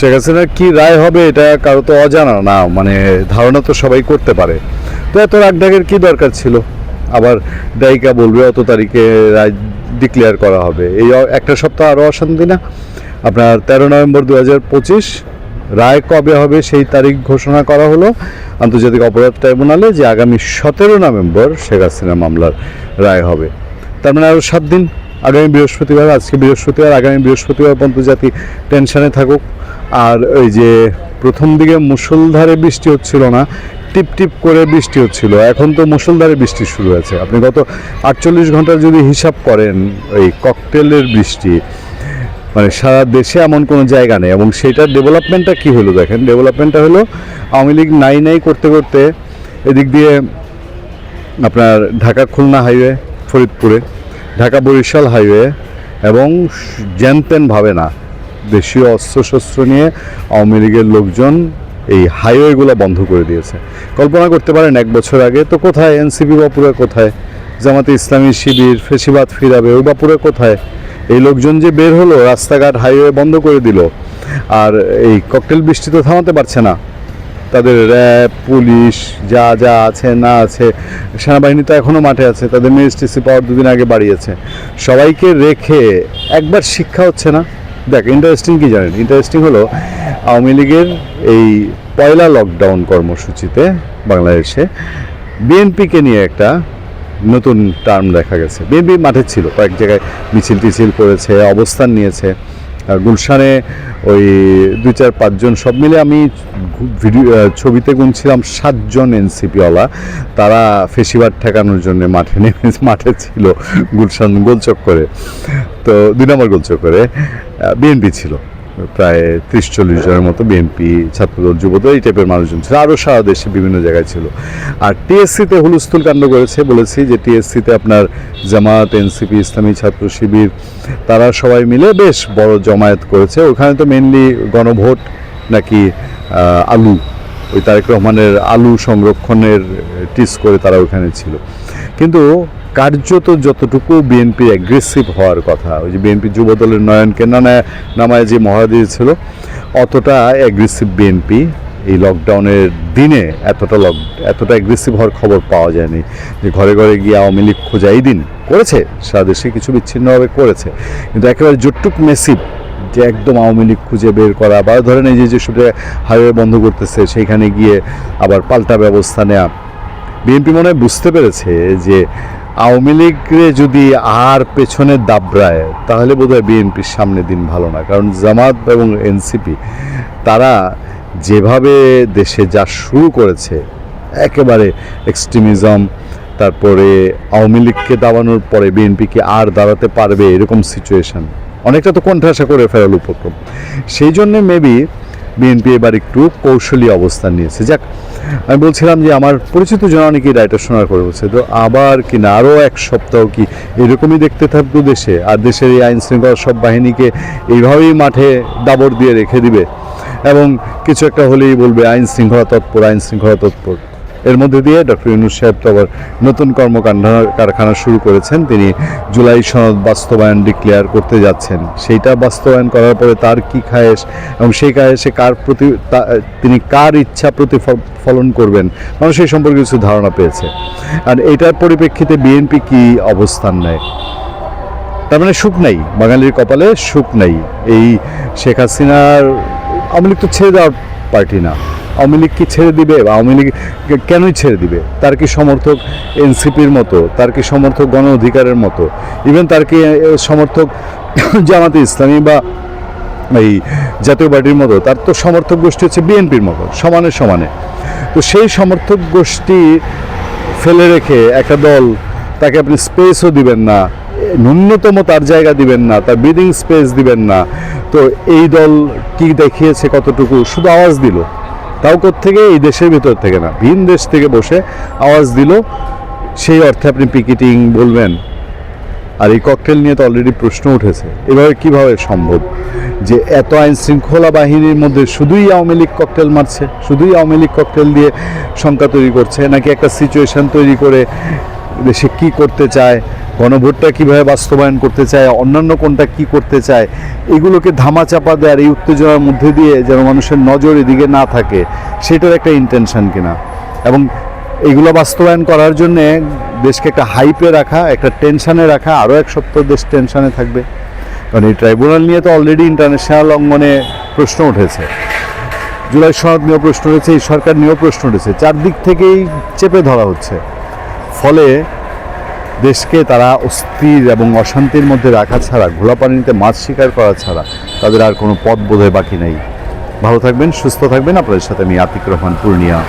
শেখ হাসিনার কি রায় হবে এটা কারও তো অজানা না মানে ধারণা তো সবাই করতে পারে। তো এত রাগডাগের কি দরকার ছিল? আবার ডাইকা বলবে অত তারিখে রায় ডিক্লেয়ার করা হবে। এই একটা সপ্তাহ আরও অশান্তি না? আপনার তেরো নভেম্বর দু হাজার পঁচিশ, রায় কবে হবে সেই তারিখ ঘোষণা করা হলো আন্তর্জাতিক অপরাধ ট্রাইব্যুনালে যে আগামী সতেরো নভেম্বর শেখ হাসিনা মামলার রায় হবে। তার মানে আরও সাত দিন, আগামী বৃহস্পতিবার, আজকে বৃহস্পতিবার, আগামী বৃহস্পতিবার পর্যন্ত জাতি টেনশনে থাকুক। আর ওই যে প্রথম দিকে মুষলধারে বৃষ্টি হচ্ছিল না, টিপ টিপ করে বৃষ্টি হচ্ছিল। এখন তো মুষলধারে বৃষ্টি শুরু হয়েছে। আপনি গত আটচল্লিশ ঘণ্টার যদি হিসাব করেন, ওই ককটেলের বৃষ্টি মানে সারা দেশে এমন কোনো জায়গা নেই। এবং সেটার ডেভেলপমেন্টটা কি হলো দেখেন? ডেভেলপমেন্টটা হলো, আওয়ামী লীগ নাই নাই করতে করতে এদিক দিয়ে আপনার ঢাকা খুলনা হাইওয়ে, ফরিদপুরে, ঢাকা বরিশাল হাইওয়ে, এবং জ্যানতেন ভাবে না। দেশীয় অস্ত্রশস্ত্র নিয়ে আওয়ামী লীগের লোকজন এই হাইওয়েগুলো বন্ধ করে দিয়েছে। কল্পনা করতে পারেন, এক বছর আগে, তো কোথায় এনসিপি বাপুরা কোথায়? জামাতে ইসলামী শিবির, ফেসিবাদ ফিরাবে ওই বাপুরা কোথায়? এই লোকজন যে বের হলো, রাস্তাঘাট, হাইওয়ে বন্ধ করে দিল, আর এই ককটেল বৃষ্টি তো থামাতে পারছে না। তাদের র্যাব, পুলিশ, যা যা আছে, না আছে, সেনাবাহিনী তো এখনও মাঠে আছে, তাদের মিনিস্ট্রিসি পাওয়ার দুদিন আগে বাড়িয়েছে। সবাইকে রেখে একবার শিক্ষা হচ্ছে না। দেখ ইন্টারেস্টিং কি জানেন? ইন্টারেস্টিং হলো, আওয়ামী লীগের এই পয়লা লকডাউন কর্মসূচিতে বাংলাদেশে বিএনপিকে নিয়ে একটা নতুন টার্ম দেখা গেছে। বিএনপি মাঠে ছিল, কয়েক জায়গায় মিছিল টিছিল করেছে, অবস্থান নিয়েছে। গুলশানে ওই দুই চার পাঁচজন সব মিলে আমি ভিডিও ছবিতে গুনছিলাম সাতজন এনসিপিওয়ালা। তারা ফেসিবার ঠেকানোর জন্য মাঠে নেমে, মাঠে ছিল গুলশান গোলচক্করে। তো দুই নম্বর গোলচক্করে বিএনপি ছিল। প্রায় ত্রিশ চল্লিশ জনের মতো বিএনপি ছাত্রদল, যুবদল, এই টাইপের মানুষজন ছিল। আরও সারা দেশে বিভিন্ন জায়গায় ছিল। আর টিএসসিতে হুলস্থুল কাণ্ড করেছে বলেছি যে টিএসসিতে আপনার জামাত এনসিপি ইসলামী ছাত্র শিবির, তারা সবাই মিলে বেশ বড় জমায়েত করেছে। ওখানে তো মেনলি গণভোট নাকি আলু। ওই তারেক রহমানের আলু সংরক্ষণের টিস করে তারা ওখানে ছিল। কিন্তু কার্যত যতটুকু বিএনপি অ্যাগ্রেসিভ হওয়ার কথা, ওই যে বিএনপি যুবদলের নয়নকে নানা নামায় যে মহড়া দিয়েছিল অতটা অ্যাগ্রেসিভ বিএনপি এই লকডাউনের দিনে এতটা লক এতটা অ্যাগ্রেসিভ হওয়ার খবর পাওয়া যায়নি। যে ঘরে ঘরে গিয়ে আওয়ামী লীগ খোঁজাই দিন, করেছে, সারা দেশে কিছু বিচ্ছিন্নভাবে করেছে। কিন্তু একেবারে জট্টুক মেসিভ যে একদম আওয়ামী লীগ খুঁজে বের করা, বা ধরেন এই যে যেসব হাইওয়ে বন্ধ করতেছে, সেইখানে গিয়ে আবার পাল্টা ব্যবস্থা নেওয়া বিএনপি মনে হয় বুঝতে পেরেছে যে আওয়ামী লীগরে যদি আর পেছনে দাবড়ায়, তাহলে বোধহয় বিএনপির সামনে দিন ভালো না। কারণ জামাত এবং এনসিপি, তারা যেভাবে দেশে যা শুরু করেছে, একেবারে এক্সট্রিমিজম তারপরে আওয়ামী লীগকে দাবানোর পরে বিএনপিকে আর দাঁড়াতে পারবে এরকম সিচুয়েশন অনেকটা তো কণ্ঠাসা করে ফেরাল উপক্রম। সেই জন্যে মেবি বিএনপি এবার একটু কৌশলী অবস্থান নিয়েছে। যাক, আমি বলছিলাম যে আমার পরিচিত জন অনেকেই রায়টা শোনার করে বলছে, তো আবার কি না আরও এক সপ্তাহ কি এরকমই দেখতে থাকব দেশে? আর দেশের এই আইন শৃঙ্খলা সব বাহিনীকে এইভাবেই মাঠে দাবর দিয়ে রেখে দিবে? এবং কিছু একটা হলেই বলবে আইন শৃঙ্খলা তৎপর আইন শৃঙ্খলা তৎপর। এর মধ্যে দিয়ে ডক্টর ইউনুস সাহেব তো আবার নতুন কর্মকাণ্ড কারখানা শুরু করেছেন। তিনি জুলাই সনদ বাস্তবায়ন ডিক্লেয়ার করতে যাচ্ছেন। সেইটা বাস্তবায়ন করার পরে তার কি খায়েশ এবং সেই খায়েশে কার প্রতি তিনি কার ইচ্ছা প্রতিফলন করবেন? মানুষ সেই সম্পর্কে কিছু ধারণা পেয়েছে। আর এটার পরিপ্রেক্ষিতে বিএনপি কি অবস্থান নেয়? তার মানে সুখ নেই। বাঙালির কপালে সুখ নেই। এই শেখ হাসিনার আওয়ামী লীগ তো ছেড়ে দেওয়ার পার্টি না। আওয়ামী লীগ কি ছেড়ে দিবে বা আওয়ামী লীগ কেনই ছেড়ে দিবে? তার কি সমর্থক এনসিপির মতো? তার কি সমর্থক গণ অধিকারের মতো? ইভেন তার কি সমর্থক জামাতে ইসলামী বা এই জাতীয় পার্টির মতো? তার তো সমর্থক গোষ্ঠী হচ্ছে বিএনপির মতো, সমানে সমানে। তো সেই সমর্থক গোষ্ঠী ফেলে রেখে একটা দল, তাকে আপনি স্পেসও দিবেন না, ন্যূনতম তার জায়গা দিবেন না, তার ব্রিদিং স্পেস দিবেন না। তো এই দল কি দেখিয়েছে কতটুকু? শুধু আওয়াজ দিল। তাও থেকে এই দেশের ভিতর থেকে না। ভিন দেশ থেকে বসে আওয়াজ দিল, সেই অর্থে আপনি পিকেটিং বলবেন। আর এই ককটেল নিয়ে তো অলরেডি প্রশ্ন উঠেছে। এভাবে কীভাবে সম্ভব? যে এত আইন শৃঙ্খলা বাহিনীর মধ্যে শুধুই আওয়ামী লীগ ককটেল মারছে, শুধুই আওয়ামী লীগ ককটেল দিয়ে শঙ্কা তৈরি করছে, নাকি একটা সিচুয়েশন তৈরি করে দেশে কি করতে চায়? গণভোটটা কীভাবে বাস্তবায়ন করতে চায়, অন্যান্য কোনটা কি করতে চায়, এগুলোকে ধামাচাপা দেওয়ার, এই উত্তেজনার মধ্যে দিয়ে যেন মানুষের নজর এদিকে না থাকে, সেটার একটা ইন্টেনশন কিনা? এবং এগুলো বাস্তবায়ন করার জন্যে দেশকে একটা হাইপে রাখা, একটা টেনশানে রাখা, আরও এক সপ্তাহ দেশ টেনশানে থাকবে। কারণ এই ট্রাইব্যুনাল নিয়ে তো অলরেডি ইন্টারন্যাশনাল অঙ্গনে প্রশ্ন উঠেছে। জুলাই সনদ নিয়েও প্রশ্ন উঠেছে, এই সরকার নিয়েও প্রশ্ন উঠেছে। চারদিক থেকেই চেপে ধরা হচ্ছে। ফলে দেশকে তারা অস্থির এবং অশান্তির মধ্যে রাখা ছাড়া ঘোলা পানিতে মাছ শিকার করা ছাড়া তাদের আর কোনো পথ বোধহয় বাকি নেই। ভালো থাকবেন, সুস্থ থাকবেন। আপনাদের সাথে আমি আতিক রহমান, পূর্ণিয়া।